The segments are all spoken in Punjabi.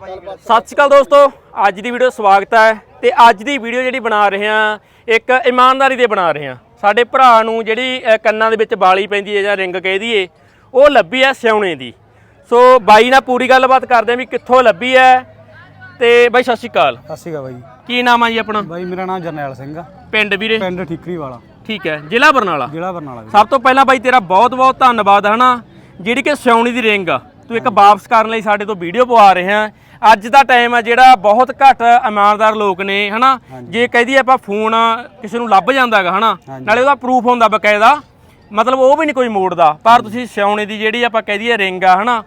ਸਤਿ ਸ਼੍ਰੀ ਅਕਾਲ ਦੋਸਤੋ ਅੱਜ ਦੀ ਵੀਡੀਓ ਸਵਾਗਤ ਹੈ ਤੇ ਅੱਜ ਦੀ ਵੀਡੀਓ ਜਿਹੜੀ ਬਣਾ ਰਹੇ ਹਾਂ ਇੱਕ ਇਮਾਨਦਾਰੀ ਦੇ ਬਣਾ ਰਹੇ ਹਾਂ। ਸਾਡੇ ਭਰਾ ਨੂੰ ਜਿਹੜੀ ਕੰਨਾਂ ਦੇ ਵਿੱਚ ਬਾਲੀ ਪੈਂਦੀ ਹੈ ਜਾਂ ਰਿੰਗ ਕਹਿ ਦਈਏ ਉਹ ਲੱਭੀ ਹੈ ਸਿਉਣੇ ਦੀ। ਸੋ ਬਾਈ ਨਾਲ ਪੂਰੀ ਗੱਲਬਾਤ ਕਰਦੇ ਹਾਂ ਵੀ ਕਿੱਥੋਂ ਲੱਭੀ ਹੈ ਤੇ ਬਾਈ ਸਤਿ ਸ਼੍ਰੀ ਅਕਾਲ। ਸਤਿ ਸ਼੍ਰੀ ਅਕਾਲ ਬਾਈ। ਕੀ ਨਾਮ ਆ ਜੀ ਆਪਣਾ? ਬਾਈ ਮੇਰਾ ਨਾਮ ਜਰਨੈਲ ਸਿੰਘ ਆ। ਪਿੰਡ ਵੀਰੇ? ਪਿੰਡ ਠੀਕਰੀ ਵਾਲਾ ਠੀਕ ਹੈ ਜ਼ਿਲ੍ਹਾ ਬਰਨਾਲਾ? ਜ਼ਿਲ੍ਹਾ ਬਰਨਾਲਾ ਸਭ ਤੋਂ ਪਹਿਲਾਂ ਬਾਈ ਤੇਰਾ ਬਹੁਤ ਬਹੁਤ ਧੰਨਵਾਦ ਹਨਾ? ਜਿਹੜੀ ਕਿ ਸਿਉਣੀ ਦੀ ਰਿੰਗ ਆ। ਤੂੰ ਇੱਕ ਵਾਪਸ ਕਰਨ ਲਈ ਸਾਡੇ ਤੋਂ ਵੀਡੀਓ ਪਵਾ ਰਹੇ ਆ ਅੱਜ ਦਾ ਟਾਈਮ ਆ ਜਿਹੜਾ ਬਹੁਤ ਘੱਟ ਇਮਾਨਦਾਰ ਲੋਕ ਨੇ ਹਨਾ? ਜੇ ਕਹਦੀ ਆਪਾਂ ਫੋਨ ਕਿਸੇ ਨੂੰ ਲੱਭ ਜਾਂਦਾਗਾ ਹਨਾ? ਨਾਲੇ ਉਹਦਾ ਪ੍ਰੂਫ ਹੁੰਦਾ ਬਕਾਇਦਾ। ਮਤਲਬ ਉਹ ਵੀ ਨਹੀਂ ਕੋਈ ਮੋੜਦਾ। ਪਰ ਤੁਸੀਂ ਸਿਉਣੇ ਦੀ ਜਿਹੜੀ ਆਪਾਂ ਕਹਿ ਦਈਏ ਰਿੰਗ ਆ ਹਨਾ?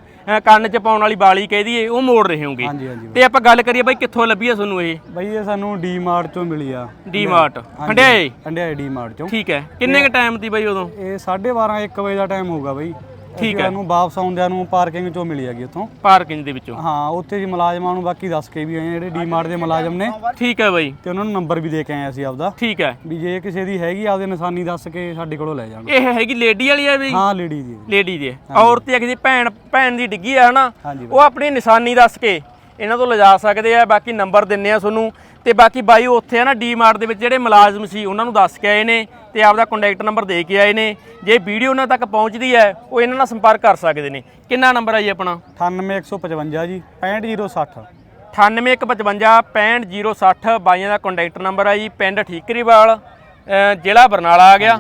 ਕੰਨ 'ਚ ਪਾਉਣ ਵਾਲੀ ਬਾਲੀ ਕਹਿ ਦਈਏ ਉਹ ਮੋੜ ਰਹੇ ਹੋਗੇ। ਤੇ ਆਪਾਂ ਗੱਲ ਕਰੀਏ ਬਾਈ ਕਿੱਥੋਂ ਲੱਭੀ ਆ ਤੁਹਾਨੂੰ ਇਹ? ਬਾਈ ਇਹ ਸਾਨੂੰ ਡੀ ਮਾਰਟ ਚੋਂ ਮਿਲੀ ਆ। ਡੀਮਾਰਟ ਹੰਡਿਆਏ? ਹੰਡਿਆਏ ਡੀ ਮਾਰਟ ਚੋਂ। ਠੀਕ ਹੈ। ਕਿੰਨੇ ਕ ਟਾਈਮ ਦੀ ਬਾਈ ਉਦੋਂ? ਇਹ 12:30 1 ਵਜੇ ਦਾ ਟਾਈਮ ਹੋਊਗਾ ਬਾਈ। ਠੀਕ ਹੈ। ਸਾਨੂੰ ਵਾਪਸ ਆਉਂਦਿਆਂ ਨੂੰ ਪਾਰਕਿੰਗ ਚੋਂ ਮਿਲੀ ਹੈਗੀ ਉੱਥੋਂ। ਪਾਰਕਿੰਗ ਦੇ ਵਿੱਚੋਂ। ਹਾਂ ਉੱਥੇ ਜੀ ਮੁਲਾਜ਼ਮਾਂ ਨੂੰ ਬਾਕੀ ਦੱਸ ਕੇ ਵੀ ਆਏ ਆ ਜਿਹੜੇ ਡੀ ਮਾਰਟ ਦੇ ਮੁਲਾਜ਼ਮ ਨੇ। ਠੀਕ ਹੈ ਬਾਈ। ਤੇ ਉਹਨਾਂ ਨੂੰ ਨੰਬਰ ਵੀ ਦੇ ਕੇ ਆਏ ਅਸੀਂ ਆਪਦਾ। ਠੀਕ ਹੈ। ਵੀ ਜੇ ਕਿਸੇ ਦੀ ਹੈਗੀ ਆਪਦੇ ਨਿਸ਼ਾਨੀ ਦੱਸ ਕੇ ਸਾਡੇ ਕੋਲੋਂ ਲੈ ਜਾਣ ਇਹ ਹੈਗੀ ਲੇਡੀ ਵਾਲੀ ਆ ਬਈ? ਹਾਂ ਲੇਡੀ ਦੀ। ਲੇਡੀ ਦੀ ਹੈ। ਔਰਤ ਜਾਂ ਕਿਸੇ ਭੈਣ ਭੈਣ ਦੀ ਡਿੱਗੀ ਆ ਹਨਾ ਉਹ ਆਪਣੀ ਨਿਸ਼ਾਨੀ ਦੱਸ ਕੇ ਇਹਨਾਂ ਤੋਂ ਲਿਜਾ ਸਕਦੇ ਆ ਬਾਕੀ ਨੰਬਰ ਦਿੰਨੇ ਆ ਤੁਹਾਨੂੰ। ਤੇ ਬਾਕੀ ਬਾਈ ਉੱਥੇ ਆ ਨਾ ਡੀਮਾਰਟ ਦੇ ਵਿੱਚ ਜਿਹੜੇ ਮੁਲਾਜ਼ਮ ਸੀ ਉਹਨਾਂ ਨੂੰ ਦੱਸ ਕੇ ਆਏ ਨੇ ਤੇ ਆਪਦਾ ਕੰਟੈਕਟ ਨੰਬਰ ਦੇ ਕੇ ਆਏ ਨੇ। ਜੇ ਵੀਡੀਓ ਉਹਨਾਂ ਤੱਕ ਪਹੁੰਚਦੀ ਹੈ ਉਹ ਇਹਨਾਂ ਨਾਲ ਸੰਪਰਕ ਕਰ ਸਕਦੇ ਨੇ। ਕਿੰਨਾ ਨੰਬਰ ਆ ਜੀ ਆਪਣਾ? 98155 ਜੀ 65060 9815 65060 ਬਾਈਆਂ ਦਾ ਕੰਟੈਕਟ ਨੰਬਰ ਆ ਜੀ ਪਿੰਡ ਠੀਕਰੀਵਾਲ ਜ਼ਿਲ੍ਹਾ ਬਰਨਾਲਾ ਆ ਗਿਆ।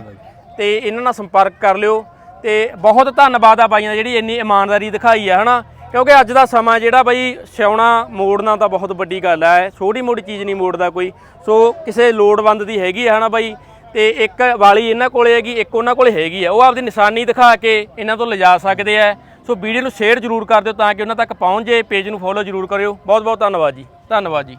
ਤੇ ਇਹਨਾਂ ਨਾਲ ਸੰਪਰਕ ਕਰ ਲਿਓ। ਤੇ ਬਹੁਤ ਧੰਨਵਾਦ ਆ ਬਾਈਆਂ ਜਿਹੜੀ ਇੰਨੀ ਇਮਾਨਦਾਰੀ ਦਿਖਾਈ ਆ ਹਨਾ? ਕਿਉਂਕਿ ਅੱਜ ਦਾ ਸਮਾਂ ਜਿਹੜਾ ਬਾਈ ਸਿਆਉਣਾ ਮੋੜਨਾ ਤਾਂ ਬਹੁਤ ਵੱਡੀ ਗੱਲ ਹੈ ਛੋਟੀ ਮੋਟੀ ਚੀਜ਼ ਨਹੀਂ ਮੋੜਦਾ ਕੋਈ। ਸੋ ਕਿਸੇ ਲੋੜਵੰਦ ਦੀ ਹੈਗੀ ਹੈ ਨਾ ਬਾਈ, ਤੇ ਇੱਕ ਵਾਲੀ ਇਹਨਾਂ ਕੋਲੇ ਹੈਗੀ, ਇੱਕ ਉਹਨਾਂ ਕੋਲੇ ਹੈਗੀ ਆ। ਉਹ ਆਪਦੀ ਨਿਸ਼ਾਨੀ ਦਿਖਾ ਕੇ ਇਹਨਾਂ ਤੋਂ ਲਿਜਾ ਸਕਦੇ ਆ। ਸੋ ਵੀਡੀਓ ਨੂੰ ਸ਼ੇਅਰ ਜ਼ਰੂਰ ਕਰ ਦਿਓ ਤਾਂ ਕਿ ਉਹਨਾਂ ਤੱਕ ਪਹੁੰਚ ਜੇ ਪੇਜ ਨੂੰ ਫੋਲੋ ਜ਼ਰੂਰ ਕਰਿਓ। ਬਹੁਤ ਬਹੁਤ ਧੰਨਵਾਦ ਜੀ ਧੰਨਵਾਦ ਜੀ।